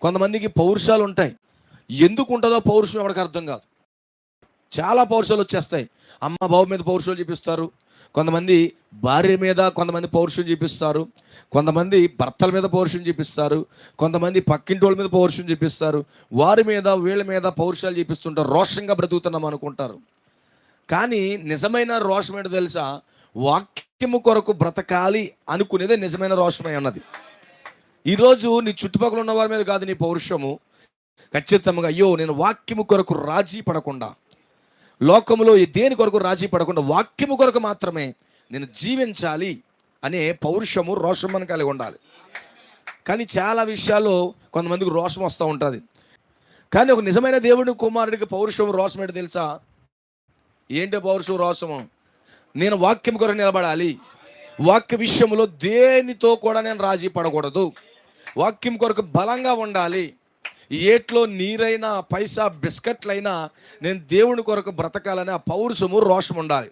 కొంతమందికి పౌరుషాలు ఉంటాయి. ఎందుకు ఉంటుందో పౌరుషం ఎవరికి అర్థం కాదు. చాలా పౌరుషాలు వచ్చేస్తాయి. అమ్మ బాబు మీద పౌరుషాలు చూపిస్తారు. కొంతమంది భార్య మీద కొంతమంది పౌరుషం చూపిస్తారు. కొంతమంది భర్తల మీద పౌరుషం చూపిస్తారు. కొంతమంది పక్కింటి వాళ్ళ మీద పౌరుషం చూపిస్తారు. వారి మీద వీళ్ళ మీద పౌరుషాలు చూపిస్తుంటారు రోషంగా బ్రతుకుతున్నాం అనుకుంటారు. కానీ నిజమైన రోషం ఏంటో తెలుసా? వాక్యము కొరకు బ్రతకాలి అనుకునేదే నిజమైన రోషమై ఉన్నది. ఈరోజు నీ చుట్టుపక్కల ఉన్న వారి మీద కాదు నీ పౌరుషము. ఖచ్చితంగా అయ్యో నేను వాక్యము కొరకు రాజీ పడకుండా లోకములో ఈ దేని కొరకు రాజీ పడకుండా వాక్యము కొరకు మాత్రమే నేను జీవించాలి అనే పౌరుషము రోషం అని కలిగి ఉండాలి. కానీ చాలా విషయాల్లో కొంతమందికి రోషం వస్తూ ఉంటుంది. కానీ ఒక నిజమైన దేవుడి కుమారుడికి పౌరుషం రోషం ఏంటో తెలుసా? ఏంటి పౌరుషం రోషము? నేను వాక్యం కొరకు నిలబడాలి. వాక్య విషయంలో దేనితో కూడా నేను రాజీ పడకూడదు. వాక్యం కొరకు బలంగా ఉండాలి. ఏట్లో నీరైనా పైసా బిస్కెట్లైనా నేను దేవుని కొరకు బ్రతకాలని ఆ పౌరుషము రోషం ఉండాలి